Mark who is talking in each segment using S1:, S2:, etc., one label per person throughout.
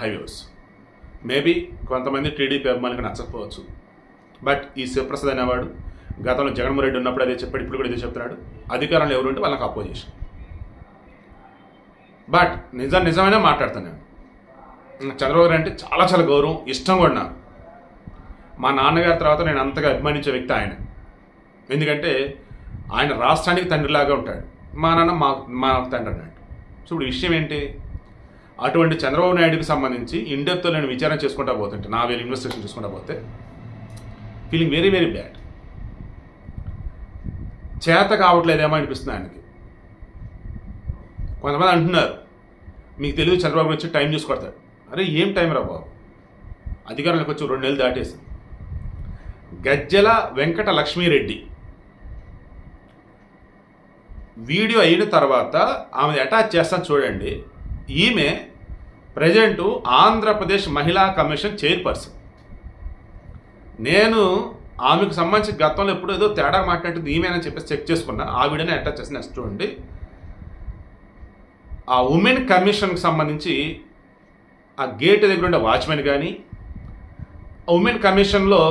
S1: Highways. Maybe కొంతమంది TDP అభిమానులకు నచ్చకపోవచ్చు. బట్ ఈ శివప్రసాద్ అనేవాడు గతంలో జగన్మోహన్ రెడ్డి ఉన్నప్పుడు అదే చెప్పాడు ఇప్పుడు కూడా ఇదే చెప్తున్నాడు. అధికారంలో ఎవరు ఉంటే వాళ్ళకి అపోజిషన్ బట్ నిజం నిజమైనా మాట్లాడతాను నేను. చంద్రబాబు గారు అంటే చాలా చాలా గౌరవం ఇష్టం కూడా నాకు. మా నాన్నగారి తర్వాత నేను అంతగా అభిమానించే వ్యక్తి ఆయన. ఎందుకంటే ఆయన రాష్ట్రానికి తండ్రిలాగా ఉంటాడు. మా నాన్న మా మా తండ్రి అన్నట్టు చూడు ఇప్పుడు విషయం ఏంటి? అటువంటి చంద్రబాబు నాయుడుకి సంబంధించి ఇండెప్తో నేను విచారణ చేసుకుంటా పోతుంటే నా వేలు ఇన్వెస్టిగేషన్ చేసుకుంటా పోతే ఫీలింగ్ వెరీ వెరీ బ్యాడ్ చేత కావట్లేదేమో అనిపిస్తుంది ఆయనకి. కొంతమంది అంటున్నారు మీకు తెలియదు చంద్రబాబు వచ్చి టైం చూసుకొడతాడు అరే ఏం టైం రా బాబు? అధికారంలోకి వచ్చి రెండు నెలలు దాటేసి. గజ్జల వెంకట లక్ష్మీరెడ్డి. వీడియో అయిన తర్వాత ఆమె అటాచ్ చేస్తాను చూడండి. ఈమె ప్రజెంటు ఆంధ్రప్రదేశ్ మహిళా కమిషన్ చైర్పర్సన్. నేను ఆమెకు సంబంధించి గతంలో ఎప్పుడు ఏదో తేడా మాట్లాడుతుంది ఈమెనని చెప్పేసి చెక్ చేసుకున్నా. ఆ వీడియోని అటాచ్ చేసి నెక్స్ట్ చూడండి. ఆ ఉమెన్ కమిషన్కి సంబంధించి ఆ గేట్ దగ్గర ఉండే వాచ్మెన్ కానీ ఆ ఉమెన్ కమిషన్లో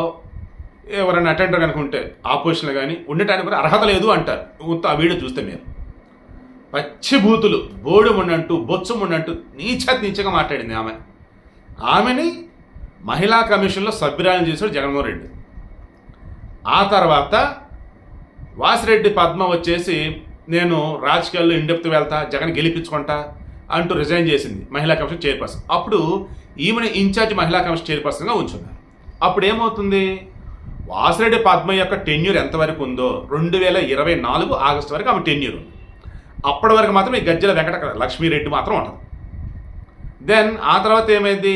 S1: ఎవరైనా అటెండర్ కనుక ఉంటే ఆపోజిషన్లో కానీ ఉండటానికి కూడా అర్హత లేదు అంటారు. ఆ వీడియో చూస్తే మీరు. పచ్చి బూతులు బోడు నీచ బొచ్చు నీచగా మాట్లాడింది ఆమె. ఆమెని మహిళా కమిషన్లో సభ్యురాలను చేశాడు జగన్మోహన్ రెడ్డి. ఆ తర్వాత వాసిరెడ్డి పద్మ వచ్చేసి నేను రాజకీయాల్లో ఇండెప్త్ వెళ్తా జగన్ గెలిపించుకుంటా అంటూ రిజైన్ చేసింది మహిళా కమిషన్ చైర్పర్సన్. అప్పుడు ఈమెను ఇన్ఛార్జ్ మహిళా కమిషన్ చైర్పర్సన్గా ఉంచున్నారు. అప్పుడు ఏమవుతుంది? వాసిరెడ్డి పద్మ యొక్క టెన్యూర్ ఎంతవరకు ఉందో రెండు వేల ఇరవై నాలుగు ఆగస్టు వరకు ఆమె టెన్యూర్ ఉంది. అప్పటి వరకు మాత్రం ఈ గజ్జల వెంకట లక్ష్మీరెడ్డి మాత్రం ఉంటుంది దెన్ ఆ తర్వాత ఏమైంది?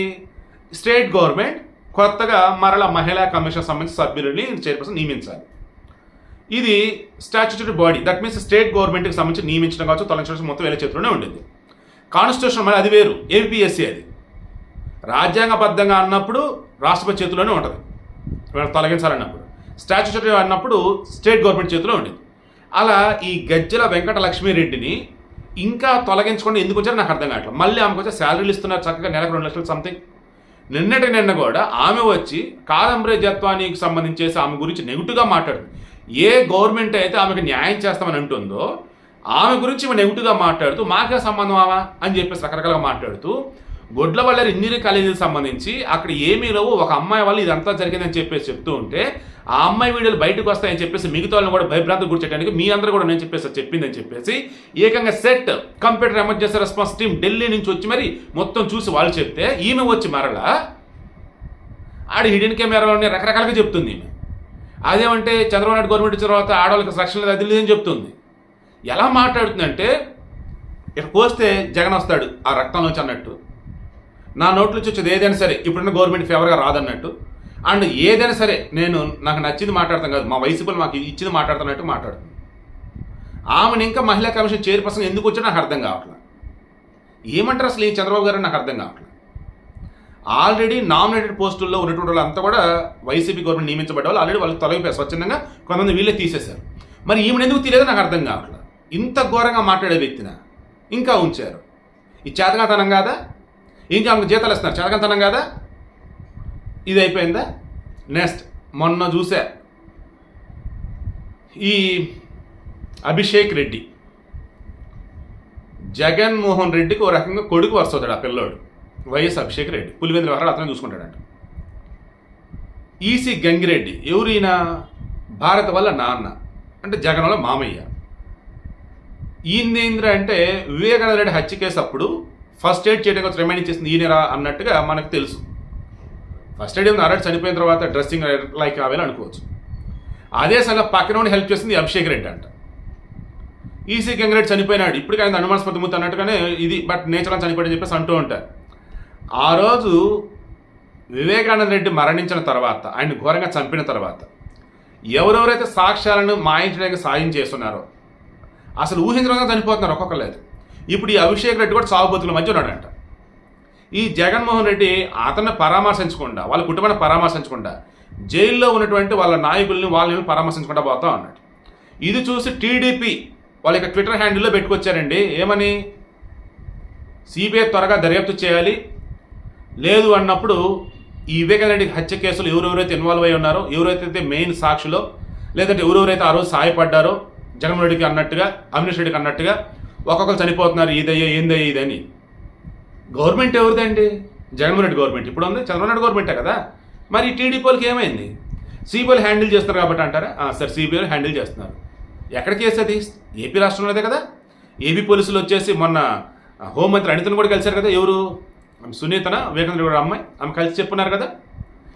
S1: స్టేట్ గవర్నమెంట్ కొత్తగా మరల మహిళా కమిషన్ సంబంధించిన సభ్యులని చైర్పర్సన్ నియమించాలి. ఇది statutory body that means state గవర్నమెంట్కి సంబంధించి నియమించడం కావచ్చు తొలగించడం మొత్తం వేరే చేతిలోనే ఉండేది. కాన్స్టిట్యూషన్ మళ్ళీ అది వేరు. ఏపీఎస్సీ అది. రాజ్యాంగబద్ధంగా అన్నప్పుడు రాష్ట్రపతి చేతిలోనే ఉంటుంది. వీళ్ళని తొలగించాలన్నప్పుడు. స్టాచ్యుటరీ అన్నప్పుడు స్టేట్ గవర్నమెంట్ చేతిలో ఉండేది. అలా ఈ గజ్జల వెంకట లక్ష్మీరెడ్డిని ఇంకా తొలగించకుండా ఎందుకు వచ్చారో నాకు అర్థం కావట్లేదు. మళ్ళీ ఆమెకు వచ్చి శాలరీలు ఇస్తున్నారు చక్కగా నెలకు రెండు లక్షలు సంథింగ్ నిన్నటి నిన్న కూడా ఆమె వచ్చి కాదంబరి జత్వానికి సంబంధించేసి ఆమె గురించి నెగిటివ్గా మాట్లాడుతుంది. ఏ గవర్నమెంట్ అయితే ఆమెకు న్యాయం చేస్తామని అంటుందో ఆమె గురించి నెగిటివ్గా మాట్లాడుతూ మాకే సంబంధం ఆవా అని చెప్పేసి రకరకాలుగా మాట్లాడుతూ గొడ్లవల్లేరు ఇంజనీరింగ్ కాలేజీకి సంబంధించి అక్కడ ఏమీ లేవు. ఒక అమ్మాయి వల్ల ఇదంతా జరిగిందని చెప్పేసి చెప్తూ ఉంటే ఆ అమ్మాయి వీడియోలు బయటకు వస్తాయని చెప్పేసి మిగతా వాళ్ళని కూడా భయభ్రాంతి గుర్చేయడానికి మీ అందరూ కూడా నేను చెప్పేసి చెప్పిందని చెప్పేసి ఏకంగా CERT computer emergency response team Delhi నుంచి వచ్చి మరి మొత్తం చూసి వాళ్ళు చెప్తే ఈమె వచ్చి మరలా ఆడ హిడెన్ కెమెరాలోనే రకరకాలుగా చెప్తుంది ఈమె. అదేమంటే చంద్రబాబు నాయుడు గవర్నమెంట్ వచ్చిన తర్వాత ఆడవాళ్ళకి రక్షణ లేదు అది లేదని చెప్తుంది. ఎలా మాట్లాడుతుందంటే ఇక్కడ పోస్తే జగన్ వస్తాడు ఆ రక్తంలోంచి అన్నట్టు. నా నోట్ల నుంచి వచ్చేది ఏదైనా సరే ఇప్పుడున్న గవర్నమెంట్ ఫేవర్గా రాదన్నట్టు. అండ్ ఏదైనా సరే నేను నాకు నచ్చింది మాట్లాడతాం కాదు. మా వైసీపీలు మాకు ఇచ్చింది మాట్లాడుతున్నట్టు మాట్లాడుతుంది ఆమెను ఇంకా మహిళా కమిషన్ చైర్పర్సన్ ఎందుకు వచ్చా నాకు అర్థం కావట్లేదు ఏమంటారు అసలు ఈ చంద్రబాబు గారు నాకు అర్థం కావట్లేదు ఆల్రెడీ నామినేటెడ్ పోస్టుల్లో ఉన్నటువంటి వాళ్ళంతా కూడా వైసీపీ గవర్నమెంట్ నియమించబడ్డ వాళ్ళు ఆల్రెడీ వాళ్ళు తొలగిపోయారు స్వచ్ఛందంగా కొంతమంది వీళ్ళే తీసేశారు. మరి ఈమెను ఎందుకు తీలేదో నాకు అర్థం కావట్లేదు ఇంత ఘోరంగా మాట్లాడే వ్యక్తిన? ఇంకా ఉంచారు. ఈ చేతగాతనం కాదా? ఇంకా ఆమెకు జీతాలు ఇస్తున్నారు. చేతగాతనం కదా? ఇది అయిపోయిందా? నెక్స్ట్ మొన్న చూసా. ఈ అభిషేక్ రెడ్డి జగన్మోహన్ రెడ్డికి ఓ రకంగా కొడుకు వస్తుంది ఆ పిల్లోడు వైఎస్ అభిషేక్ రెడ్డి. పులివేంద్ర వరకు అతనే చూసుకుంటాడంట. ఈసీ గంగిరెడ్డి ఎవరైనా భారత వల్ల నాన్న అంటే జగన్ వల్ల మామయ్య. ఈయనేంద్ర అంటే వివేకానంద రెడ్డి హత్య కేసు అప్పుడు ఫస్ట్ ఎయిడ్ చేయడం కోసం రిమైండ్ చేసింది ఈయనరా అన్నట్టుగా మనకు తెలుసు. ఫస్ట్ ఎయిడ్ అరెడ్ చనిపోయిన తర్వాత డ్రెస్సింగ్ లైక్ అవేలా అనుకోవచ్చు. అదే సగం పక్కన హెల్ప్ చేసింది అభిషేక్ రెడ్డి అంట. ఈసీ గంగరెడ్డి చనిపోయినాడు. ఇప్పటికీ ఆయన అనుమానాస్పద ముద్ద అన్నట్టుగానే ఇది బట్ నేచర్ చనిపోయాడని చెప్పేసి అంటూ ఉంటారు. ఆ రోజు వివేకానంద రెడ్డి మరణించిన తర్వాత ఆయన ఘోరంగా చంపిన తర్వాత ఎవరెవరైతే సాక్ష్యాలను మాయించడానికి సాయం చేస్తున్నారో అసలు ఊహించడంగా చనిపోతున్నారు ఒక్కొక్కరు లేదు ఇప్పుడు ఈ అభిషేక్ రెడ్డి కూడా సాగు బతుకుల మధ్య ఉన్నాడంట. ఈ జగన్మోహన్ రెడ్డి అతన్ని పరామర్శించకుండా వాళ్ళ కుటుంబాన్ని పరామర్శించకుండా జైల్లో ఉన్నటువంటి వాళ్ళ నాయకుల్ని వాళ్ళని పరామర్శించకుండా పోతా అన్నాడు ఇది చూసి టీడీపీ వాళ్ళ యొక్క ట్విట్టర్ హ్యాండిల్లో పెట్టుకొచ్చారండి. ఏమని? సిబిఐ త్వరగా దర్యాప్తు చేయాలి. లేదు అన్నప్పుడు ఈ వివేకానంద హత్య కేసులు ఎవరెవరైతే ఇన్వాల్వ్ అయి ఉన్నారో ఎవరైతే మెయిన్ సాక్షులో లేదంటే ఎవరెవరైతే ఆ రోజు సహాయపడ్డారో జగన్మోహన్ రెడ్డికి అన్నట్టుగా అవినాష్ రెడ్డికి అన్నట్టుగా ఒక్కొక్కరు చనిపోతున్నారు ఇదయ్యో ఏందయ్యో ఇదని. గవర్నమెంట్ ఎవరిదండి? జగన్మోహన్ రెడ్డి గవర్నమెంట్. ఇప్పుడు ఉంది చంద్రబాబు నాయుడు గవర్నమెంటే కదా? మరి టీడీపీ వాళ్ళకి ఏమైంది? సిబిఐలు హ్యాండిల్ చేస్తారు కాబట్టి అంటారా? సార్ సరే సిబిఐలు హ్యాండిల్ చేస్తున్నారు. ఎక్కడ కేసు అది? ఏపీ రాష్ట్రంలోదే కదా? ఏపీ పోలీసులు వచ్చేసి మొన్న హోంమంత్రి అనితను కూడా కలిశారు కదా ఎవరు? సునీతన? వివేకానంద రెడ్డి అమ్మాయి? ఆమె కలిసి చెప్పున్నారు కదా?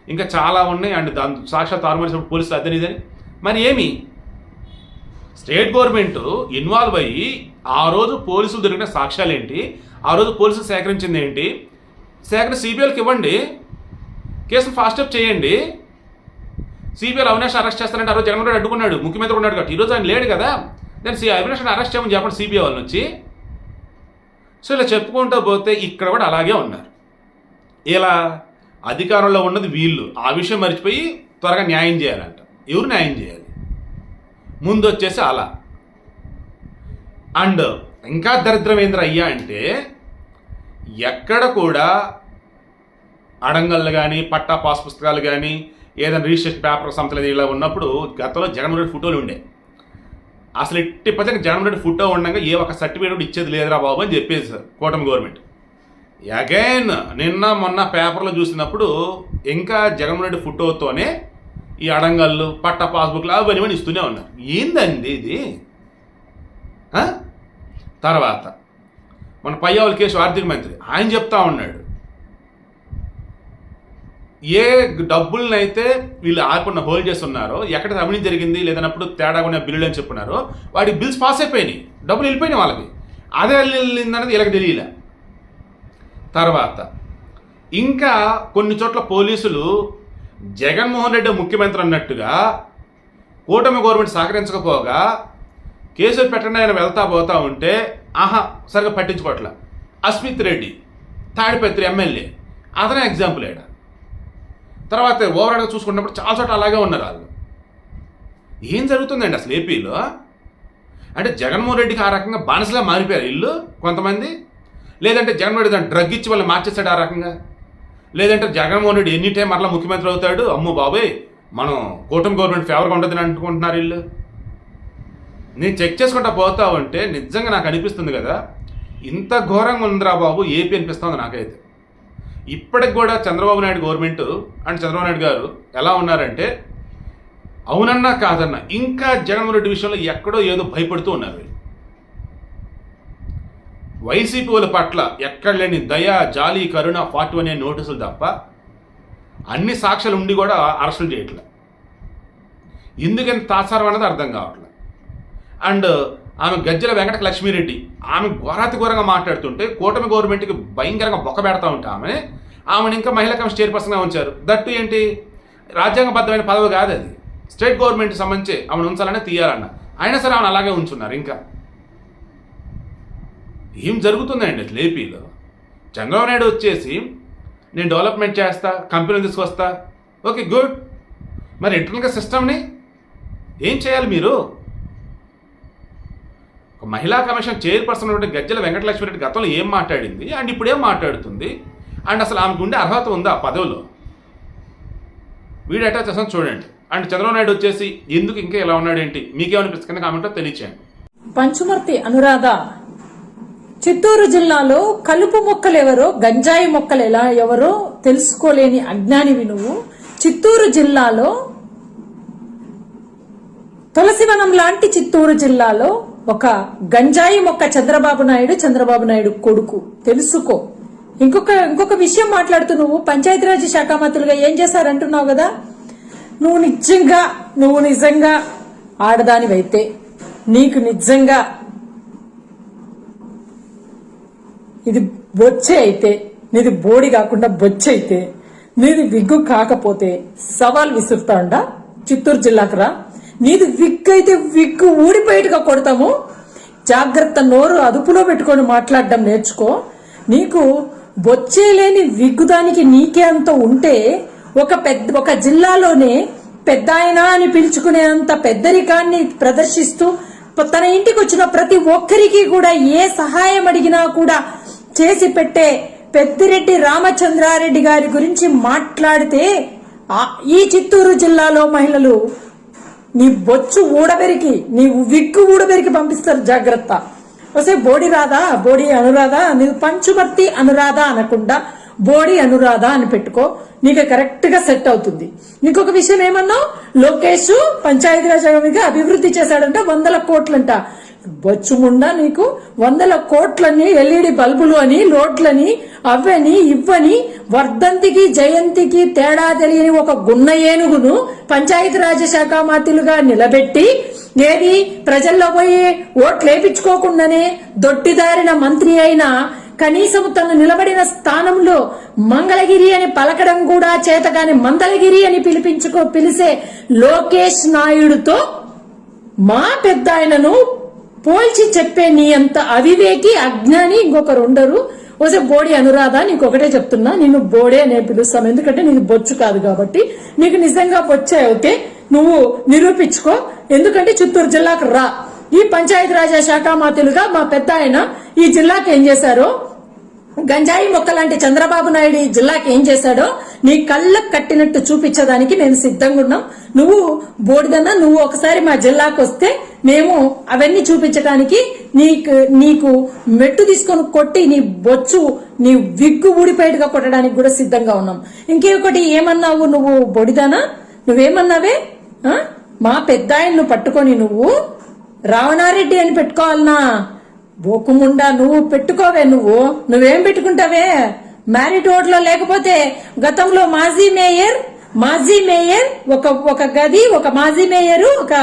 S1: ఇంకా చాలా ఉన్నాయి అండ్ దాని సాక్షాత్ ఆర్మర్ పోలీసులు అదని మరి ఏమి? స్టేట్ గవర్నమెంట్ ఇన్వాల్వ్ అయ్యి ఆ రోజు పోలీసులు దొరికిన సాక్ష్యాలు ఏంటి ఆ రోజు పోలీసులు సేకరించింది ఏంటి సేకరణ సిబిఐకి ఇవ్వండి. కేసును ఫాస్ట్ అప్ చేయండి. సిబిఐ అవినాష్ అరెస్ట్ చేస్తారంటే ఆ రోజు జగన్మోహన్ రెడ్డి అడ్డుకున్నాడు ముఖ్యమంత్రి ఉన్నాడు కాబట్టి. ఈరోజు ఆయన లేడు కదా. దాన్ని సి అవినాష్ అరెస్ట్ చేయమని చెప్పండి సిబిఐ వాళ్ళని వచ్చి సో ఇలా చెప్పుకుంటూ పోతే ఇక్కడ కూడా అలాగే ఉన్నారు. ఇలా అధికారంలో ఉన్నది వీళ్ళు. ఆ విషయం మర్చిపోయి త్వరగా న్యాయం చేయాలంట. ఎవరు న్యాయం చేయాలి? ముందు వచ్చేసి అలా. అండ్ ఇంకా దరిద్రం ఏంద్ర అయ్యా అంటే ఎక్కడ కూడా అడంగళ్ళు కానీ పట్టా పాస్ పుస్తకాలు కానీ ఏదైనా రిజిస్ట్రేషన్ పేపర్ సంస్థలు ఇలా ఉన్నప్పుడు గతంలో జగన్మోహన్ రెడ్డి ఫోటోలు ఉండే. అసలు ఎట్టి పచ్చని జగన్మోహన్ రెడ్డి ఫోటో ఉండగా ఏ ఒక్క సర్టిఫికేట్ కూడా ఇచ్చేది లేదురా బాబు అని చెప్పేసి కూటమి గవర్నమెంట్. అగైన్ నిన్న మొన్న పేపర్లో చూసినప్పుడు ఇంకా జగన్మోహన్ రెడ్డి ఫోటోతోనే ఈ అడంగళ్ళు పట్ట పాస్బుక్లు అవన్నీ ఇవన్నీ ఇస్తూనే ఉన్నారు ఏందండి ఇది? తర్వాత మన పయ్యావుల కేసు ఆర్థిక మంత్రి ఆయన చెప్తా ఉన్నాడు. ఏ డబ్బులను వీళ్ళు ఆపన్న హోల్డ్ చేస్తున్నారో ఎక్కడ అవినీతి జరిగింది లేదన్నప్పుడు తేడా ఉన్న బిల్లులు అని చెప్పున్నారు వాటి బిల్స్ పాస్ అయిపోయినాయి. డబ్బులు వెళ్ళిపోయినాయి వాళ్ళకి అదే వెళ్ళిందన్నది వీళ్ళకి తెలియలే. తర్వాత ఇంకా కొన్ని చోట్ల పోలీసులు జగన్మోహన్ రెడ్డి ముఖ్యమంత్రి అన్నట్టుగా కూటమి గవర్నమెంట్ సహకరించకపోగా కేసులు పెట్టండి ఆయన వెళ్తా పోతా ఉంటే ఆహా సరిగ్గా పట్టించుకోవట్లే. అస్మిత్ రెడ్డి తాడిపత్రి ఎమ్మెల్యే అతనే ఎగ్జాంపుల్ ఏడ? తర్వాత ఓవరాల్గా చూసుకున్నప్పుడు చాలా చోట్ల అలాగే ఉన్నారు వాళ్ళు. ఏం జరుగుతుందండి అసలు ఏపీలో? అంటే జగన్మోహన్ రెడ్డికి ఆ రకంగా బానిసలా మారిపోయారు ఇల్లు కొంతమంది? లేదంటే జగన్మోహన్ రెడ్డి దాన్ని డ్రగ్ ఇచ్చి వాళ్ళు మార్చేస్తాడు ఆ రకంగా? లేదంటే జగన్మోహన్ రెడ్డి ఎనీ టైం మరలా ముఖ్యమంత్రి అవుతాడు? అమ్ము బాబాయ్! మనం కూటమి గవర్నమెంట్ ఫేవర్గా ఉంటుందని అనుకుంటున్నారు వీళ్ళు. నేను చెక్ చేసుకుంటా పోతావు అంటే నిజంగా నాకు అనిపిస్తుంది కదా ఇంత ఘోరంగా ఉందిరా బాబు ఏపీ అనిపిస్తుంది నాకైతే. ఇప్పటికి కూడా చంద్రబాబు నాయుడు గవర్నమెంట్ అండ్ చంద్రబాబు నాయుడు గారు ఎలా ఉన్నారంటే అవునన్నా కాదన్నా ఇంకా జగన్మోహన్ రెడ్డి విషయంలో ఎక్కడో ఏదో భయపడుతూ ఉన్నారు వైసీపీ వాళ్ళ పట్ల ఎక్కడలేని దయ జాలి కరుణ ఫాటు అనే నోటీసులు తప్ప అన్ని సాక్షులు ఉండి కూడా అరెస్టులు చేయట్లే. ఎందుకంత తాసారం అన్నది అర్థం కావట్లే. అండ్ ఆమె గజ్జల వెంకట లక్ష్మీరెడ్డి ఆమె ఘోరాతి ఘోరంగా మాట్లాడుతుంటే కూటమి గవర్నమెంట్కి భయంకరంగా బొక్క పెడతా ఉంటే ఆమె ఆమెను ఇంకా మహిళా కమిషన్ చైర్పర్సన్గా ఉంచారు. దట్టు ఏంటి? రాజ్యాంగబద్ధమైన పదవి కాదు అది స్టేట్ గవర్నమెంట్ సంబంధించి ఆమెను ఉంచాలనే తీయాలన్న. అయినా సరే ఆమెను అలాగే ఉంచున్నారు ఇంకా. ఏం జరుగుతుందండి అసలు ఏపీలో? చంద్రబాబు నాయుడు వచ్చేసి నేను డెవలప్మెంట్ చేస్తా కంపెనీలు తీసుకొస్తా. Okay good. మరి ఇంటర్నల్గా సిస్టమ్ని ఏం చేయాలి మీరు? ఒక మహిళా కమిషన్ చైర్పర్సన్ ఉంటే గజ్జల వెంకటలక్ష్మి రెడ్డి గతంలో ఏం మాట్లాడింది? అండ్ ఇప్పుడు ఏం మాట్లాడుతుంది? అండ్ అసలు ఆమెకు ఉండే అర్హత ఉందా ఆ పదవిలో? వీడు అటాచ్ చేసాను చూడండి. అండ్ చంద్రబాబు నాయుడు వచ్చేసి ఎందుకు ఇంకా ఇలా ఉన్నాడు ఏంటి మీకేమనిపిస్తుంది కింద కామెంట్లో తెలియచేయండి.
S2: పంచుమర్తి అనురాధ చిత్తూరు జిల్లాలో కలుపు మొక్కలు ఎవరో గంజాయి మొక్కలు ఎలా ఎవరో తెలుసుకోలేని అజ్ఞానివి నువ్వు. చిత్తూరు జిల్లాలో తులసివనం లాంటి చిత్తూరు జిల్లాలో ఒక గంజాయి మొక్క చంద్రబాబు నాయుడు చంద్రబాబు నాయుడు కొడుకు. తెలుసుకో. ఇంకొక ఇంకొక విషయం మాట్లాడుతూ నువ్వు. పంచాయతీరాజ్ శాఖ మంత్రులుగా ఏం చేశారంటున్నావు కదా? నువ్వు నిజంగా నువ్వు నిజంగా ఆడదానివైతే నీకు నిజంగా ఇది బొచ్చే అయితే నీది బోడి కాకుండా బొచ్చె అయితే నీది విగ్గు కాకపోతే సవాల్ విసురుతాండా? చిత్తూరు జిల్లాకు రా. నీది విగ్గు అయితే విగ్గు ఊడిపోయేట్టుగా కొడతాము. జాగ్రత్త నోరు అదుపులో పెట్టుకొని మాట్లాడడం నేర్చుకో. నీకు బొచ్చే లేని విగ్గుదానికి నీకే అంత ఉంటే ఒక పెద్ద ఒక జిల్లాలోనే పెద్ద అని పిలుచుకునే అంత పెద్దరికాన్ని ప్రదర్శిస్తూ తన ఇంటికి వచ్చిన ప్రతి ఒక్కరికి కూడా ఏ సహాయం అడిగినా కూడా చేసి పెట్టే పెద్దిరెడ్డి రామచంద్రారెడ్డి గారి గురించి మాట్లాడితే ఈ చిత్తూరు జిల్లాలో మహిళలు నీ బొచ్చు ఊడబెరికి నీ విగ్గు ఊడబెరికి పంపిస్తారు జాగ్రత్త. వస్తే బోడి రాదా బోడి అనురాధ నీకు పంచుమర్తి అనురాధ అనకుండా బోడి అనురాధ అని పెట్టుకో. నీకు కరెక్ట్గా సెట్ అవుతుంది. ఇంకొక విషయం ఏమన్నావు? లోకేష్ పంచాయతీరాజ్ అభివృద్ధి చేశాడంట వందల కోట్లంట. బొచ్చుముండా నీకు వందల కోట్లని ఎల్ఈడి బల్బులు అని లోట్లని అవ్వని ఇవ్వని వర్ధంతికి జయంతికి తేడా తెలియని ఒక గున్న ఏనుగును పంచాయతీరాజ్ శాఖ మాతులుగా నిలబెట్టి ఏది ప్రజల్లో పోయి ఓట్లేపించుకోకుండానే దొట్టిదారిన దొడ్డిదారిన మంత్రి అయిన కనీసం తను నిలబడిన స్థానంలో మంగళగిరి అని పలకడం కూడా చేతగాని మందలగిరి అని పిలిపించుకో పిలిసే లోకేష్ నాయుడుతో మా పెద్ద ఆయనను పోల్చి చెప్పే నీ అంత అవివేకి అజ్ఞాని ఇంకొకరు ఉండరు. ఓసే బోడి అనురాధ నీకు ఒకటే చెప్తున్నా. నిన్ను బోడే అనే పిలుస్తాం. ఎందుకంటే నీకు బొచ్చు కాదు కాబట్టి. నీకు నిజంగా బొచ్చే అయితే నువ్వు నిరూపించుకో. ఎందుకంటే చిత్తూరు జిల్లాకు రా. ఈ పంచాయతీరాజ్ శాఖ మాతులుగా మా పెద్ద ఆయన ఈ జిల్లాకి ఏం చేశారో? గంజాయి మొక్క లాంటి చంద్రబాబు నాయుడు ఈ జిల్లాకి ఏం చేశాడో? నీ కళ్ళకు కట్టినట్టు చూపించడానికి మేము సిద్ధంగా ఉన్నాం. నువ్వు బోడిదన్నా నువ్వు ఒకసారి మా జిల్లాకు వస్తే మేము అవన్నీ చూపించడానికి నీకు నీకు మెట్టు తీసుకొని కొట్టి నీ బొచ్చు నీ విగ్గు ఊడిపోయేట్టుగా కొట్టడానికి కూడా సిద్ధంగా ఉన్నాం. ఇంకొకటి ఏమన్నావు నువ్వు బొడిదానా నువ్వేమన్నావే? మా పెద్ద ఆయన్ను పట్టుకొని నువ్వు రావణారెడ్డి అని పెట్టుకోవాలనా బోకుముండా నువ్వు పెట్టుకోవే నువ్వు. నువ్వేం పెట్టుకుంటావే? మ్యారిట్ ఓట్లో లేకపోతే గతంలో మాజీ మేయర్ మాజీ మేయర్ ఒక ఒక గది ఒక మాజీ మేయర్ ఒక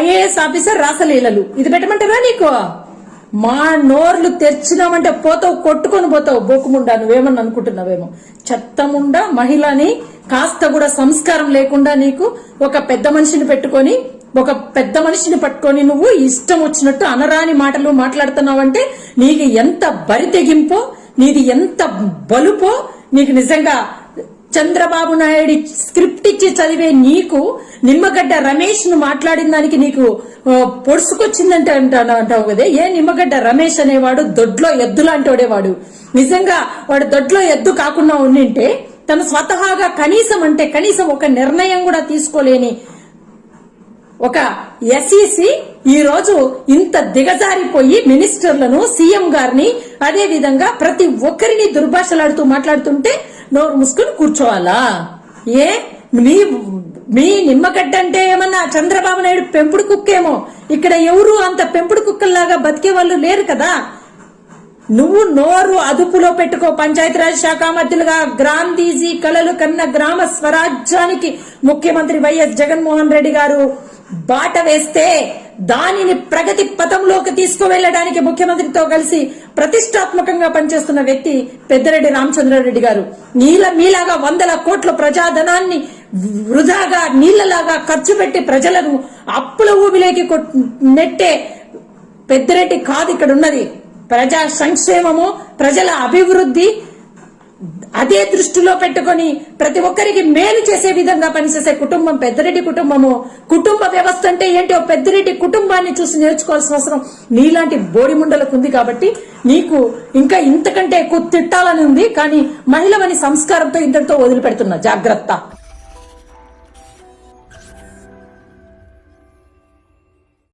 S2: ఐఏఎస్ ఆఫీసర్ రాసలీలలు. ఇది పెట్టమంటారా నీకు? మా నోర్లు తెరిచినామంటే పోతావు కొట్టుకొని పోతావు బోకుముండా. నువ్వేమని అనుకుంటున్నావేమో. చెత్తముండా మహిళని కాస్త కూడా సంస్కారం లేకుండా నీకు ఒక పెద్ద మనిషిని పెట్టుకొని ఒక పెద్ద మనిషిని పట్టుకొని నువ్వు ఇష్టం వచ్చినట్టు అనరాని మాటలు మాట్లాడుతున్నావంటే నీకు ఎంత బరి తెగింపో నీది ఎంత బలుపో నీకు నిజంగా చంద్రబాబు నాయుడు స్క్రిప్ట్ ఇచ్చి చదివే నీకు నిమ్మగడ్డ రమేష్ను మాట్లాడిన దానికి నీకు పొడుసుకొచ్చిందంటే అంటాను అంటావు కదే? ఏ నిమ్మగడ్డ రమేష్ అనేవాడు దొడ్లో ఎద్దు లాంటివాడేవాడు నిజంగా వాడు దొడ్లో ఎద్దు కాకుండా ఉండింటే తను స్వతహాగా కనీసం అంటే కనీసం ఒక నిర్ణయం కూడా తీసుకోలేని ఒక ఎస్ఈసి ఈ రోజు ఇంత దిగజారిపోయి మినిస్టర్లను సీఎం గారిని అదే విధంగా ప్రతి ఒక్కరిని దుర్భాషలాడుతూ మాట్లాడుతుంటే నోరు ముసుకుని కూర్చోవాలా? ఏ? మీ మీ నిమ్మగడ్డ అంటే ఏమన్నా చంద్రబాబు నాయుడు పెంపుడు కుక్కేమో? ఇక్కడ ఎవరు అంత పెంపుడు కుక్కల్లాగా బతికే వాళ్ళు లేరు కదా? నువ్వు నోరు అదుపులో పెట్టుకో పంచాయతీరాజ్ శాఖ మంత్రులుగా గ్రాంధీజీ కలలు కన్న గ్రామ స్వరాజ్యానికి ముఖ్యమంత్రి వైఎస్ జగన్మోహన్ రెడ్డి గారు బాట వేస్తే దానిని ప్రగతి పథంలోకి తీసుకువెళ్ళడానికి ముఖ్యమంత్రితో కలిసి ప్రతిష్టాత్మకంగా పనిచేస్తున్న వ్యక్తి పెద్దిరెడ్డి రామచంద్రారెడ్డి గారు. నీల మీలాగా వందల కోట్ల ప్రజాధనాన్ని వృధాగా నీళ్ళలాగా ఖర్చు పెట్టి ప్రజలను అప్పుల ఊబిలోకి కొట్- నెట్టే పెద్దిరెడ్డి కాదు ఇక్కడ ఉన్నది ప్రజా సంక్షేమము ప్రజల అభివృద్ధి అదే దృష్టిలో పెట్టుకొని ప్రతి ఒక్కరికి మేలు చేసే విధంగా పనిచేసే కుటుంబం పెద్దరెడ్డి కుటుంబము. కుటుంబ వ్యవస్థ అంటే ఏంటి? ఓ పెద్దరెడ్డి కుటుంబాన్ని చూసి నేర్చుకోవాల్సిన అవసరం నీలాంటి బోడిముండలకు ఉంది కాబట్టి నీకు ఇంకా ఇంతకంటే ఎక్కువ తిట్టాలని ఉంది. కానీ మహిళవని సంస్కారంతో ఇద్దరితో వదిలిపెడుతున్నా. జాగ్రత్త.